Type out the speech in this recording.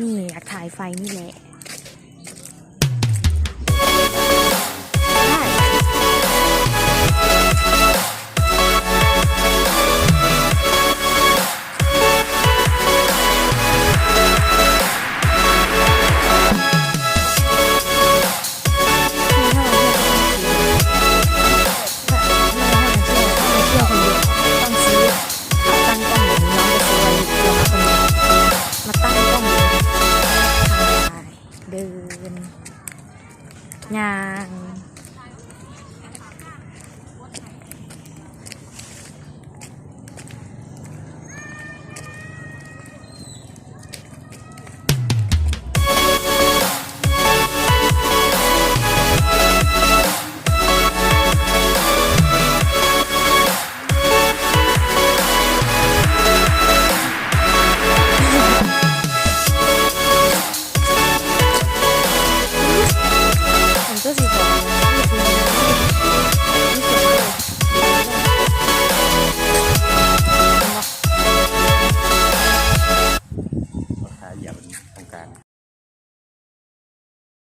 นี่อยากถ่ายไฟนี่แหละ nhà